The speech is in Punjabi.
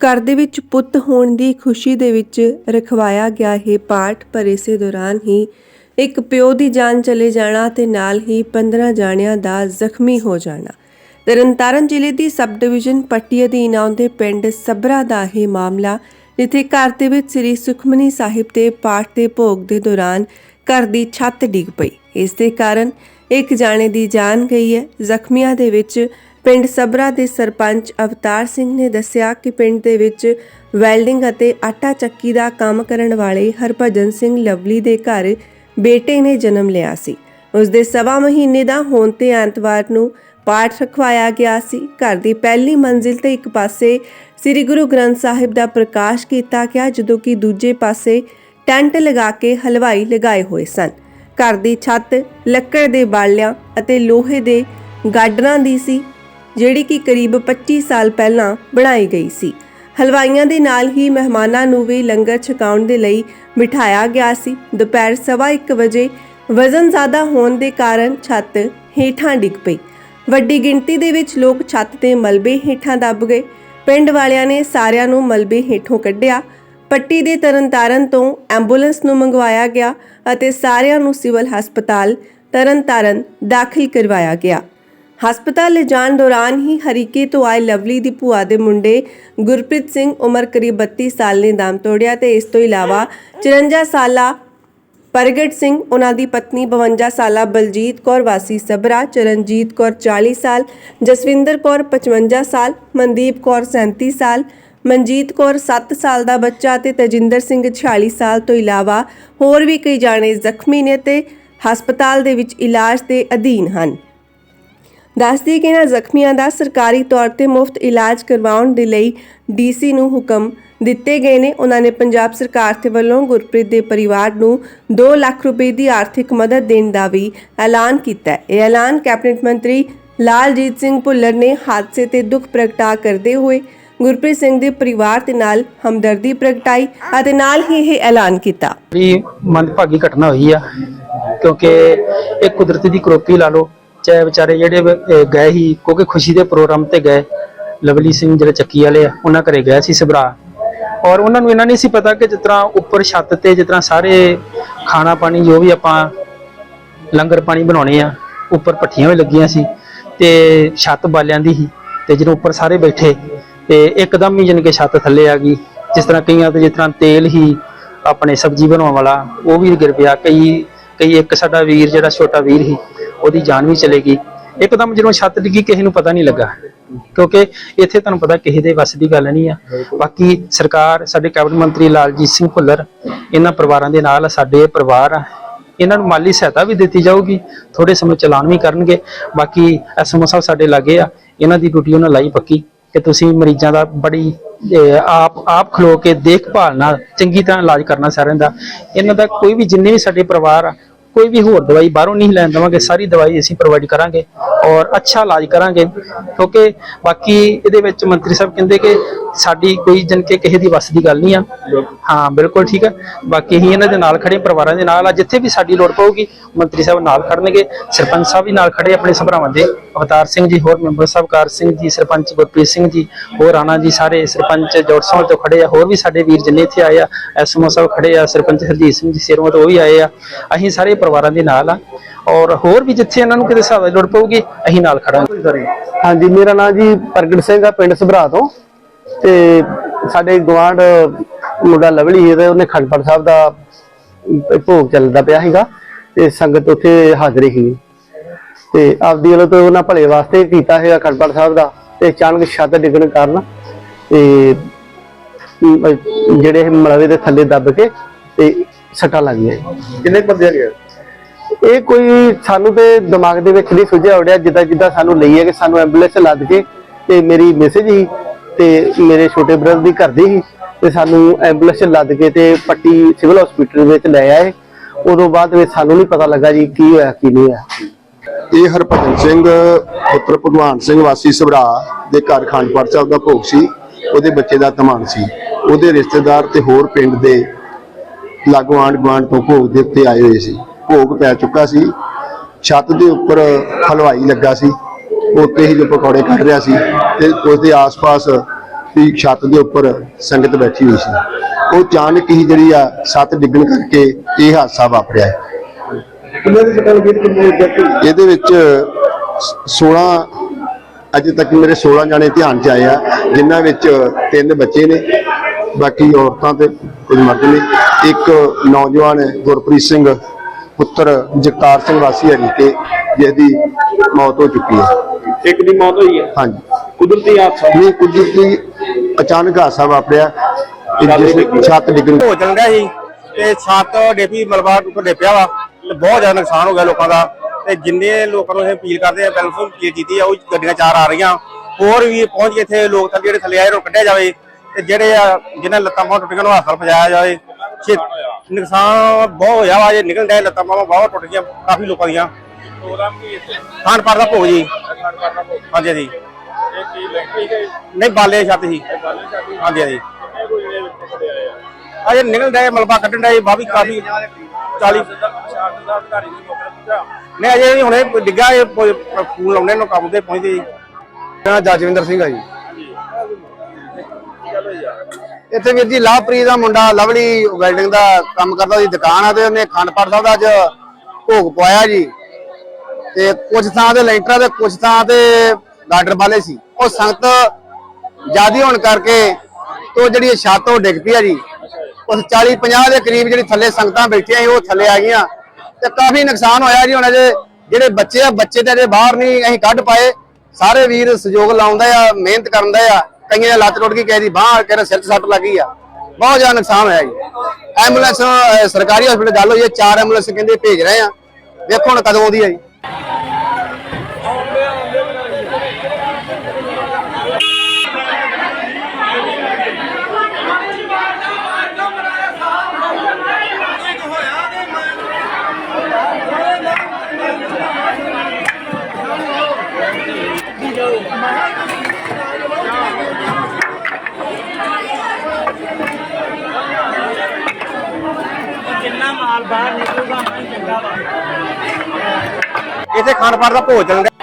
ਘਰ ਦੇ ਵਿੱਚ ਪੁੱਤ ਹੋਣ ਦੀ ਖੁਸ਼ੀ ਦੇ ਵਿੱਚ ਰਖਵਾਇਆ ਗਿਆ ਇਹ ਪਾਠ ਪਰ ਇਸੇ ਦੌਰਾਨ ਹੀ ਇੱਕ ਪਿਓ ਦੀ ਜਾਨ ਚਲੇ ਜਾਣਾ ਤੇ ਨਾਲ ਹੀ 15 ਜਾਣਿਆਂ ਦਾ ਜ਼ਖਮੀ ਹੋ ਜਾਣਾ। ਤਰਨਤਾਰਨ ਜ਼ਿਲ੍ਹੇ ਦੀ ਸਬ ਡਿਵੀਜ਼ਨ ਪੱਟੀ ਅਧੀਨ ਆਉਂਦੇ ਪਿੰਡ ਸਬਰਾ ਦਾ ਇਹ ਮਾਮਲਾ, ਜਿੱਥੇ ਘਰ ਦੇ ਵਿੱਚ ਸ੍ਰੀ ਸੁਖਮਨੀ ਸਾਹਿਬ ਦੇ ਪਾਠ ਦੇ ਭੋਗ ਦੇ ਦੌਰਾਨ ਘਰ ਦੀ ਛੱਤ ਡਿੱਗ ਪਈ। ਇਸ ਦੇ ਕਾਰਨ ਇੱਕ ਜਾਣੇ ਦੀ ਜਾਨ ਗਈ ਹੈ। ਜ਼ਖਮੀਆਂ ਦੇ ਵਿੱਚ ਪਿੰਡ ਸਬਰਾ ਦੇ ਸਰਪੰਚ ਅਵਤਾਰ ਸਿੰਘ ਨੇ ਦੱਸਿਆ ਕਿ ਪਿੰਡ ਦੇ ਵਿੱਚ ਵੈਲਡਿੰਗ ਅਤੇ ਆਟਾ ਚੱਕੀ ਦਾ ਕੰਮ ਕਰਨ ਵਾਲੇ ਹਰਭਜਨ ਸਿੰਘ ਲਵਲੀ ਦੇ ਘਰ ਬੇਟੇ ਨੇ ਜਨਮ ਲਿਆ ਸੀ। ਉਸ ਦੇ ਸਵਾ ਮਹੀਨੇ ਦਾ ਹੋਣ ਤੇ ਐਤਵਾਰ ਨੂੰ ਪਾਠ ਰਖਵਾਇਆ ਗਿਆ ਸੀ। ਘਰ ਦੀ ਪਹਿਲੀ ਮੰਜ਼ਿਲ ਤੇ ਇੱਕ ਪਾਸੇ ਸ੍ਰੀ ਗੁਰੂ ਗ੍ਰੰਥ ਸਾਹਿਬ ਦਾ ਪ੍ਰਕਾਸ਼ ਕੀਤਾ ਗਿਆ, ਜਦੋਂ ਕਿ ਦੂਜੇ ਪਾਸੇ ਟੈਂਟ ਲਗਾ ਕੇ ਹਲਵਾਈ ਲਗਾਏ ਹੋਏ ਸਨ। ਘਰ ਦੀ ਛੱਤ ਲੱਕੜ ਦੇ ਬਾਲਿਆਂ ਅਤੇ ਲੋਹੇ ਦੇ ਗਾਡਰਾਂ ਦੀ ਸੀ। ਜਿਹੜੀ ਕਿ ਕਰੀਬ 25 ਸਾਲ ਪਹਿਲਾਂ ਬਣਾਈ ਗਈ ਸੀ। ਹਲਵਾਈਆਂ ਦੇ ਨਾਲ ਹੀ ਮਹਿਮਾਨਾਂ ਨੂੰ ਵੀ ਲੰਗਰ ਛਕਾਉਣ ਦੇ ਲਈ ਬਿਠਾਇਆ ਗਿਆ ਸੀ। ਦੁਪਹਿਰ ਸਵਾ ਇੱਕ ਵਜੇ ਵਜ਼ਨ ਜ਼ਿਆਦਾ ਹੋਣ ਦੇ ਕਾਰਨ ਛੱਤ ਹੇਠਾਂ ਡਿੱਗ ਪਈ। ਵੱਡੀ ਗਿਣਤੀ ਦੇ ਵਿੱਚ ਲੋਕ ਛੱਤ ਤੇ ਮਲਬੇ ਹੇਠਾਂ ਦੱਬ ਗਏ। ਪਿੰਡ ਵਾਲਿਆਂ ਨੇ ਸਾਰਿਆਂ ਨੂੰ ਮਲਬੇ ਹੇਠੋਂ ਕੱਢਿਆ। ਪੱਟੀ ਦੇ ਤਰਨਤਾਰਨ ਤੋਂ ਐਂਬੂਲੈਂਸ ਨੂੰ ਮੰਗਵਾਇਆ ਗਿਆ ਅਤੇ ਸਾਰਿਆਂ ਨੂੰ ਸਿਵਲ ਹਸਪਤਾਲ ਤਰਨਤਾਰਨ ਦਾਖਲ ਕਰਵਾਇਆ ਗਿਆ। ਹਸਪਤਾਲ ਲਿਜਾਣ ਦੌਰਾਨ ਹੀ ਹਰੀਕੇ ਤੋਂ ਆਏ ਲਵਲੀ ਦੀ ਭੂਆ ਦੇ ਮੁੰਡੇ ਗੁਰਪ੍ਰੀਤ ਸਿੰਘ ਉਮਰ ਕਰੀਬ 32 ਸਾਲ ਨੇ ਦਮ ਤੋੜਿਆ ਤੇ ਇਸ ਤੋਂ ਇਲਾਵਾ 54 ਸਾਲਾ ਪ੍ਰਗਟ ਸਿੰਘ, ਉਹਨਾਂ ਦੀ ਪਤਨੀ 52 ਸਾਲਾ ਬਲਜੀਤ ਕੌਰ, ਵਾਸੀ ਸਬਰਾ ਚਰਨਜੀਤ ਕੌਰ 40 ਸਾਲ, ਜਸਵਿੰਦਰ ਕੌਰ 55 ਸਾਲ, ਮਨਦੀਪ ਕੌਰ 37 ਸਾਲ, ਮਨਜੀਤ ਕੌਰ 7 ਸਾਲ ਦਾ ਬੱਚਾ ਤੇ ਤਜਿੰਦਰ ਸਿੰਘ 46 ਸਾਲ ਤੋਂ ਇਲਾਵਾ ਹੋਰ ਵੀ ਕਈ ਜਾਣੇ ਜ਼ਖਮੀ ਨੇ ਤੇ ਹਸਪਤਾਲ ਦੇ ਵਿੱਚ ਇਲਾਜ ਦੇ ਅਧੀਨ ਹਨ। ਦੱਸਦੀ ਕਿ ਇਹਨਾਂ ਜ਼ਖਮੀਆਂ ਦਾ ਸਰਕਾਰੀ ਤੌਰ ਤੇ ਮੁਫਤ ਇਲਾਜ ਕਰਵਾਉਣ ਦੇ ਲਈ ਡੀਸੀ ਨੂੰ ਹੁਕਮ ਦਿੱਤੇ ਗਏ ਨੇ। ਉਹਨਾਂ ਨੇ ਪੰਜਾਬ ਸਰਕਾਰ ਦੇ ਵੱਲੋਂ ਗੁਰਪ੍ਰੀਤ ਦੇ ਪਰਿਵਾਰ ਨੂੰ 2 ਲੱਖ ਰੁਪਏ ਦੀ ਆਰਥਿਕ ਮਦਦ ਦੇਣ ਦਾ ਵੀ ਐਲਾਨ ਕੀਤਾ ਹੈ। ਇਹ ਐਲਾਨ ਕੈਬਨਿਟ ਮੰਤਰੀ ਲਾਲਜੀਤ ਸਿੰਘ ਭੁੱਲਰ ਨੇ ਹਾਦਸੇ ਤੇ ਦੁੱਖ ਪ੍ਰਗਟਾ ਕਰਦੇ ਹੋਏ ਗੁਰਪ੍ਰੀਤ ਸਿੰਘ ਦੇ ਪਰਿਵਾਰ ਦੇ ਨਾਲ ਹਮਦਰਦੀ ਪ੍ਰਗਟਾਈ ਅਤੇ ਨਾਲ ਹੀ ਇਹ ਐਲਾਨ ਕੀਤਾ। ਵੀ ਮੰਦਭਾਗੀ ਘਟਨਾ ਹੋਈ ਆ, ਕਿਉਂਕਿ ਇਹ ਕੁਦਰਤੀ ਦੀ ਕਰੋਪੀ ਲਾ ਲਓ ਚਾਹੇ ਵਿਚਾਰੇ ਜਿਹੜੇ, ਅਹ, ਗਏ ਸੀ, ਕਿਉਂਕਿ ਖੁਸ਼ੀ ਦੇ ਪ੍ਰੋਗਰਾਮ ਤੇ ਗਏ। ਲਵਲੀ ਸਿੰਘ ਜਿਹੜੇ ਚੱਕੀ ਵਾਲੇ ਆ, ਉਹਨਾਂ ਘਰੇ ਗਏ ਸੀ ਸਭਰਾ। ਔਰ ਉਹਨਾਂ ਨੂੰ ਇਹਨਾਂ ਨਹੀਂ ਸੀ ਪਤਾ ਕਿ ਜਿਸ ਤਰ੍ਹਾਂ ਉੱਪਰ ਛੱਤ ਤੇ ਜਿਸ ਤਰ੍ਹਾਂ ਸਾਰੇ ਖਾਣਾ ਪਾਣੀ ਜੋ ਵੀ ਆਪਾਂ ਲੰਗਰ ਪਾਣੀ ਬਣਾਉਣੇ ਆ, ਉੱਪਰ ਪੱਠੀਆਂ ਵੀ ਲੱਗੀਆਂ ਸੀ ਤੇ ਛੱਤ ਬਾਲਿਆਂ ਦੀ ਸੀ ਤੇ ਜਦੋਂ ਉੱਪਰ ਸਾਰੇ ਬੈਠੇ ਤੇ ਇੱਕਦਮ ਹੀ ਜਾਣੀ ਕਿ ਛੱਤ ਥੱਲੇ ਆ ਗਈ। ਜਿਸ ਤਰ੍ਹਾਂ ਕਈਆਂ ਤੇ ਜਿਸ ਤਰ੍ਹਾਂ ਤੇਲ ਹੀ ਆਪਣੇ ਸਬਜ਼ੀ ਬਣਾਉਣ ਵਾਲਾ, ਉਹ ਵੀ ਗਿਰ ਪਿਆ। ਕਈ ਕਈ ਇੱਕ ਸਾਡਾ ਵੀਰ ਜਿਹੜਾ ਛੋਟਾ ਵੀਰ ਸੀ ਉਹਦੀ ਜਾਨ ਵੀ ਚਲੇ ਗਈ ਇੱਕਦਮ ਜਦੋਂ ਛੱਤ ਡਿੱਗੀ ਕਿਸੇ ਨੂੰ ਪਤਾ ਨਹੀਂ ਲੱਗਾ। ਕਿਉਂਕਿ ਇੱਥੇ ਤੁਹਾਨੂੰ ਪਤਾ ਕਿਸੇ ਦੇ ਵੱਸ ਦੀ ਗੱਲ ਨਹੀਂ ਆ। ਬਾਕੀ ਸਰਕਾਰ ਸਾਡੇ ਕੈਬਨਿਟ ਮੰਤਰੀ ਲਾਲਜੀਤ ਸਿੰਘ ਭੁੱਲਰ ਇਹਨਾਂ ਪਰਿਵਾਰਾਂ ਦੇ ਨਾਲ ਸਾਡੇ ਪਰਿਵਾਰ ਆ। ਇਹਨਾਂ ਨੂੰ ਮਾਲੀ ਸਹਾਇਤਾ ਵੀ ਦਿੱਤੀ ਜਾਊਗੀ। ਥੋੜੇ ਸਮੇਂ ਚਲਾਨ ਵੀ ਕਰਨਗੇ। ਬਾਕੀ ਐਸਐਮਓ ਸਾਹਿਬ ਸਾਡੇ ਲਾਗੇ ਆ। ਇਹਨਾਂ ਦੀ ਡਿਊਟੀ ਉਹਨਾਂ ਲਾਈ ਪੱਕੀ। ਕਿ ਤੁਸੀਂ ਮਰੀਜ਼ਾਂ ਦਾ ਬੜੀ ਆਪ ਆਪ ਖਲੋ ਕੇ ਦੇਖਭਾਲ ਨਾਲ ਚੰਗੀ ਤਰ੍ਹਾਂ ਇਲਾਜ ਕਰਨਾ ਸਾਰਿਆਂ ਦਾ। ਇਹਨਾਂ ਦਾ ਕੋਈ ਵੀ ਜਿੰਨੇ ਵੀ ਸਾਡੇ ਪਰਿਵਾਰ ਆ ਕੋਈ ਵੀ ਹੋਰ ਦਵਾਈ ਬਾਹਰੋਂ ਨਹੀਂ ਲੈਣ ਦੇਵਾਂਗੇ ਸਾਰੀ ਦਵਾਈ ਅਸੀਂ ਪ੍ਰੋਵਾਈਡ ਕਰਾਂਗੇ। ਔਰ ਅੱਛਾ ਇਲਾਜ ਕਰਾਂਗੇ, ਕਿਉਂਕਿ ਬਾਕੀ ਇਹਦੇ ਵਿੱਚ ਮੰਤਰੀ ਸਾਹਿਬ ਕਹਿੰਦੇ ਕਿ ਸਾਡੀ ਕੋਈ ਜਨ ਕੇ ਕਿਸੇ ਦੀ ਵੱਸ ਦੀ ਗੱਲ ਨਹੀਂ ਆ। ਹਾਂ, ਬਿਲਕੁਲ ਠੀਕ ਹੈ ਬਾਕੀ ਅਸੀਂ ਇਹਨਾਂ ਦੇ ਨਾਲ ਖੜੇ ਪਰਿਵਾਰਾਂ ਦੇ ਨਾਲ ਆ। ਜਿੱਥੇ ਵੀ ਸਾਡੀ ਲੋੜ ਪਊਗੀ, ਮੰਤਰੀ ਸਾਹਿਬ ਨਾਲ ਖੜਨਗੇ ਸਰਪੰਚ ਸਾਹਿਬ ਵੀ ਨਾਲ ਖੜੇ ਆਪਣੇ ਸਭਰਾਵਾਂ ਦੇ। ਅਵਤਾਰ ਸਿੰਘ ਜੀ, ਹੋਰ ਮੈਂਬਰ ਸਾਹਿਬ ਕਾਰ ਸਿੰਘ ਜੀ, ਸਰਪੰਚ ਗੁਰਪ੍ਰੀਤ ਸਿੰਘ ਜੀ, ਹੋਰ ਆਣਾ ਜੀ ਸਾਰੇ ਸਰਪੰਚ ਜੋੜਸੋਂ ਤੋਂ ਖੜੇ ਆ। ਹੋਰ ਵੀ ਸਾਡੇ ਵੀਰ ਜਿੰਨੇ ਇੱਥੇ ਆਏ ਆ ਐਸਐਮਓ ਸਾਹਿਬ ਖੜੇ ਆ, ਸਰਪੰਚ ਹਰਜੀਤ ਸਿੰਘ ਜੀ ਸਿਰੋਂ ਤੋਂ ਉਹ ਵੀ ਆਏ ਆ। ਅਸੀਂ ਸਾਰੇ ਪਰਿਵਾਰਾਂ ਦੇ ਨਾਲ ਆ। ਔਰ ਹੋਰ ਵੀ ਜਿੱਥੇ ਇਹਨਾਂ ਨੂੰ ਕਿਤੇ ਸਹਾਇਤਾ ਦੀ ਲੋੜ ਪਊਗੀ ਅਸੀਂ ਨਾਲ ਖੜਾਂਗੇ। ਹਾਂਜੀ ਮੇਰਾ ਨਾਮ ਜੀ ਪ੍ਰਗਟ ਸਿੰਘ ਆ ਪਿੰਡ ਸਭਰਾ ਤੋਂ। ਤੇ ਸਾਡੇ ਗਵਾਂਢ ਮੁੰਡਾ ਲਵਲੀ ਹੈ ਤੇ ਉਹਨੇ ਖੰਡਪੜ ਸਾਹਿਬ ਦਾ ਭੋਗ ਚੱਲਦਾ ਪਿਆ ਸੀਗਾ ਤੇ ਸੰਗਤ ਉੱਥੇ ਹਾਜ਼ਰ ਸੀ। ਤੇ ਆਪਦੀ ਵੱਲੋਂ ਤੋਂ ਉਹਨਾਂ ਭਲੇ ਵਾਸਤੇ ਕੀਤਾ ਹੈਗਾ ਖੰਡਪੜ ਸਾਹਿਬ ਦਾ ਤੇ ਅਚਾਨਕ ਛੱਤ ਡਿੱਗਣ ਕਾਰਨ ਤੇ ਜਿਹੜੇ ਇਹ ਮਲਵੇ ਦੇ ਥੱਲੇ ਦੱਬ ਕੇ ਤੇ ਸੱਟਾਂ ਲੱਗ ਗਈਆਂ। ਕਿੰਨੇ ਬੰਦੇ ਹੈਗੇ ਆ? ਇਹ ਕੋਈ ਸਾਨੂੰ ਤੇ ਦਿਮਾਗ ਦੇ ਵਿੱਚ ਨਹੀਂ ਸੁਝਿਆ ਉੜਿਆ ਜਿੱਦਾਂ ਜਿੱਦਾਂ ਸਾਨੂੰ ਲਈ ਹੈ ਕਿ ਸਾਨੂੰ ਐਂਬੂਲੈਂਸ ਲੱਦ ਕੇ ਤੇ ਮੇਰੀ ਮੈਸੇਜ ਹੀ ਤੇ ਮੇਰੇ ਛੋਟੇ ਬ੍ਰਦਰ ਦੀ ਘਰ ਦੀ ਸੀ ਤੇ ਸਾਨੂੰ ਐਂਬੂਲੈਂਸ ਲੱਦ ਕੇ ਤੇ ਪੱਟੀ ਸਿਵਲ ਹਸਪੀਟਲ ਵਿੱਚ ਲੈ ਆਏ। ਉਦੋਂ ਬਾਅਦ ਵਿੱਚ ਸਾਨੂੰ ਨਹੀਂ ਪਤਾ ਲੱਗਾ ਜੀ ਕੀ ਹੋਇਆ, ਕੀ ਨਹੀਂ ਹੋਇਆ। ਇਹ ਹਰਭਜਨ ਸਿੰਘ, ਪੁੱਤਰ ਭਗਵਾਨ ਸਿੰਘ ਵਾਸੀ ਸਭਰਾ ਦੇ ਘਰ ਖਾਨਪੁਰ ਸਾਹਿਬ ਦਾ ਭੋਗ ਸੀ। ਉਹਦੇ ਬੱਚੇ ਦਾ ਧਮਾਨ ਸੀ। ਉਹਦੇ ਰਿਸ਼ਤੇਦਾਰ ਤੇ ਹੋਰ ਪਿੰਡ ਦੇ ਲਾਗੂ ਆਂਢ ਗੁਆਂਢ ਤੋਂ ਭੋਗ ਦੇ ਉੱਤੇ ਆਏ ਹੋਏ ਸੀ। ਭੋਗ ਪੈ ਚੁੱਕਾ ਸੀ। ਛੱਤ ਦੇ ਉੱਪਰ ਹਲਵਾਈ ਲੱਗਾ ਸੀ। ਉੱਤੇ ਹੀ ਜੋ ਪਕੌੜੇ ਕੱਢ ਰਿਹਾ ਸੀ ਤੇ ਉਸ ਦੇ ਆਸ-ਪਾਸ ਵੀ ਛੱਤ ਦੇ ਉੱਪਰ ਸੰਗਤ ਬੈਠੀ ਹੋਈ ਸੀ। ਉਹ ਅਚਾਨਕ ਹੀ ਜਿਹੜੀ ਆ ਛੱਤ ਡਿੱਗਣ ਕਰਕੇ ਇਹ ਹਾਦਸਾ ਵਾਪਰਿਆ। ਇਹਦੇ ਵਿੱਚ 16 ਅਜੇ ਤੱਕ ਮੇਰੇ 16 ਜਾਣੇ ਧਿਆਨ ਚ ਆਏ ਆ ਜਿਨ੍ਹਾਂ ਵਿੱਚ ਤਿੰਨ ਬੱਚੇ ਨੇ ਬਾਕੀ ਔਰਤਾਂ ਤੇ ਕੁਝ ਮਰਦ ਨੇ। ਇੱਕ ਨੌਜਵਾਨ ਗੁਰਪ੍ਰੀਤ ਸਿੰਘ ਪੁੱਤਰ ਜਗਤਾਰ ਸਿੰਘ ਵਾਸੀ ਹਰੀਕੇ ਜਿਸ ਦੀ ਮੌਤ ਹੋ ਚੁੱਕੀ ਹੈ। ਇੱਕ ਦੀ ਮੌਤ ਹੋਈ ਹੈ? ਹਾਂਜੀ। ਕੁਦਰਤੀ ਹਾਦਸਾ? ਇਹ ਕੁਦਰਤੀ ਅਚਾਨਕ ਹਾਦਸਾ ਵਾਪਰਿਆ। ਕਿ ਜਿਸ ਛੱਤ ਡਿੱਗਣ ਹੋ ਰਿਹਾ ਸੀ ਤੇ ਛੱਤ ਡੇਪੀ ਮਲਬਾ ਉੱਪਰ ਡੇਪਿਆ ਵਾ ਤੇ ਬਹੁਤ ਜ਼ਿਆਦਾ ਨੁਕਸਾਨ ਹੋ ਗਿਆ ਲੋਕਾਂ ਦਾ। ਤੇ ਜਿੰਨੇ ਲੋਕਾਂ ਨੂੰ ਇਹ ਅਪੀਲ ਕਰਦੇ ਆ ਬੈਲਫੋਨ ਅਪੀਲ ਕੀਤੀ ਆ ਉਹ ਗੱਡੀਆਂ ਚਾਰ ਆ ਰਹੀਆਂ। ਹੋਰ ਵੀ ਪਹੁੰਚ ਕੇ ਇੱਥੇ ਲੋਕ ਥੱਲੇ ਜਿਹੜੇ ਥੱਲੇ ਆਏ ਨੂੰ ਕੱਢਿਆ ਜਾਵੇ ਤੇ ਜਿਹੜੇ ਆ ਜਿਨ੍ਹਾਂ ਲੱਤਾਂ ਬਾਹਾਂ ਟੁੱਟੀਆਂ ਨੂੰ ਹਸਪਤਾਲ ਪਹੁੰਚਾਇਆ ਜਾਵੇ। ਛੇ- ਨੁਕਸਾਨ ਬਹੁਤ ਹੋਇਆ ਵਾ ਜੇ ਨਿਕਲ ਡਏ ਲੱਤਾਂ ਬਾਹਾਂ ਬਹੁਤ ਟੁੱਟ ਗਈਆਂ ਕਾਫੀ ਲੋਕਾਂ ਦੀਆਂ। ਖਾਣ ਪਾਣ ਦਾ ਭੋਗ ਜੀ। ਹਾਂਜੀ ਹਾਂਜੀ। ਨਹੀਂ ਬਾਲੇ ਛੱਤ ਸੀ। ਹਾਂਜੀ ਹਾਂਜੀ। ਅਜੇ ਨਿਕਲ ਡਏ ਮਲਬਾ ਕੱਢਣ ਬਾਹ ਵੀ ਕਾਫੀ 40 ਨਹੀਂ ਅਜੇ ਨਹੀਂ ਹੁਣੇ ਡਿੱਗਾ ਇਹ ਫੋਨ ਲਾਉਣੇ ਨੂੰ ਕੰਮ ਤੇ ਪਹੁੰਚਦੇ ਜੀ। ਜਜਵਿੰਦਰ ਸਿੰਘ ਆ ਜੀ। ਇੱਥੇ ਵੀਰ ਜੀ ਲਾਭਪ੍ਰੀਤ ਦਾ ਮੁੰਡਾ ਲਵਲੀ ਵੈਲਡਿੰਗ ਦਾ ਕੰਮ ਕਰਦਾ ਸੀ, ਦੁਕਾਨ ਆ ਤੇ ਉਹਨੇ ਖੰਡ ਸਾਹਿਬ ਦਾ ਅੱਜ ਭੋਗ ਪਵਾਇਆ ਜੀ। ਤੇ ਕੁਝ ਥਾਂ ਤੇ ਲੈਂਟਰਾਂ ਤੇ ਕੁਝ ਥਾਂ ਤੇ ਗਾਡਰ ਵਾਲੇ ਸੀ। ਉਹ ਸੰਗਤ ਜਿਆਦੀ ਹੋਣ ਕਰਕੇ ਤੋਂ ਜਿਹੜੀ ਛੱਤ ਉਹ ਡਿੱਗ ਪਈ ਆ ਜੀ। ਉਸ 40 50 ਦੇ ਕਰੀਬ ਜਿਹੜੀ ਥੱਲੇ ਸੰਗਤਾਂ ਬੈਠੀਆਂ ਸੀ, ਉਹ ਥੱਲੇ ਆ ਗਈਆਂ। ਤੇ ਕਾਫੀ ਨੁਕਸਾਨ ਹੋਇਆ ਜੀ ਹੁਣ ਅਜੇ। ਜਿਹੜੇ ਬੱਚੇ ਆ, ਬੱਚੇ ਤੇ ਅਜੇ ਬਾਹਰ ਨਹੀਂ ਅਸੀਂ ਕੱਢ ਪਾਏ। ਸਾਰੇ ਵੀਰ ਸਹਿਯੋਗ ਲਾਉਂਦਾ ਆ, ਮਿਹਨਤ ਕਰਦਾ ਆ। ਕਈਆਂ ਦੀ ਲੱਤ ਟੁੱਟ ਗਈ ਕਿਸੇ ਦੀ ਬਾਹ ਕਿਸੇ ਦੇ ਸਿਰ 'ਚ ਸੱਟ ਲੱਗੀ ਆ। ਬਹੁਤ ਜ਼ਿਆਦਾ ਨੁਕਸਾਨ ਹੋਇਆ ਜੀ। ਐਂਬੂਲੈਂਸ ਸਰਕਾਰੀ ਹਸਪੀਟਲ ਗੱਲ ਹੋਈ ਹੈ ਚਾਰ ਐਂਬੂਲੈਂਸ ਕਹਿੰਦੇ ਭੇਜ ਰਹੇ ਆ। ਵੇਖੋ ਹੁਣ ਕਦੋਂ ਆਉਂਦੀ ਹੈ ਜੀ। ਇੱਥੇ ਖਾਨਪਾਰ ਦਾ ਭੋਜ ਚੱਲਦਾ